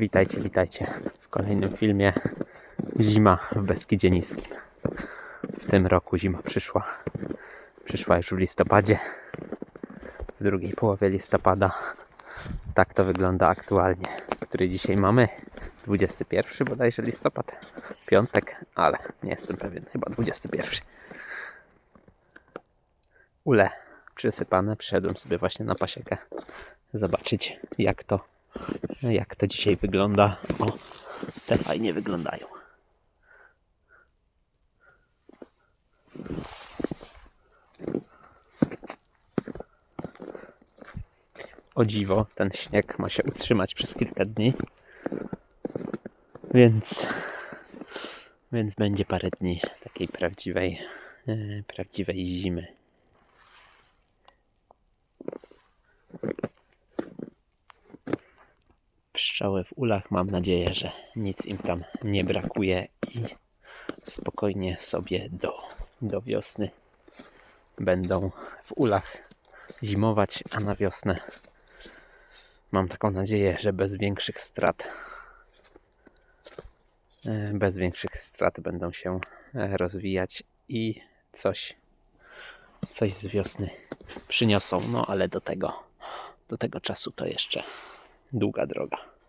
Witajcie, witajcie w kolejnym filmie Zima w Beskidzie Niskim. W tym roku zima przyszła. Przyszła już w listopadzie. W drugiej połowie listopada. Tak to wygląda aktualnie. Który dzisiaj mamy? 21 bodajże listopad. Piątek, ale nie jestem pewien. Chyba 21. Ule przysypane. Przyszedłem sobie właśnie na pasiekę zobaczyć jak to jak to dzisiaj wygląda. O, te fajnie wyglądają. O dziwo, ten śnieg ma się utrzymać przez kilka dni. Więc, więc będzie parę dni takiej prawdziwej, e, prawdziwej zimy. Pszczoły w ulach. Mam nadzieję, że nic im tam nie brakuje i spokojnie sobie do, do wiosny będą w ulach zimować, a na wiosnę mam taką nadzieję, że bez większych strat e, bez większych strat będą się e, rozwijać i coś coś z wiosny przyniosą. No ale do tego do tego czasu to jeszcze długa droga.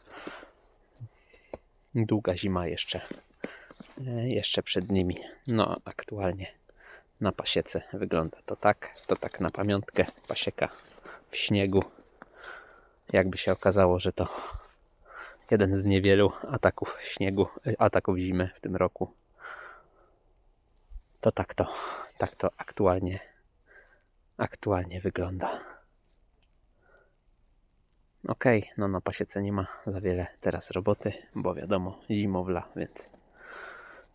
Długa zima jeszcze, e, jeszcze przed nimi. No, aktualnie na pasiece wygląda to tak. To tak na pamiątkę pasieka w śniegu. Jakby się okazało, że to jeden z niewielu ataków śniegu, e, ataków zimy w tym roku. To tak to, tak to aktualnie, aktualnie wygląda. Okej, no na pasiece nie ma za wiele teraz roboty, bo wiadomo, zimowla, więc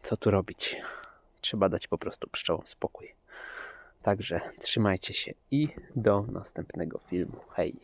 co tu robić? Trzeba dać po prostu pszczołom spokój. Także trzymajcie się i do następnego filmu. Hej!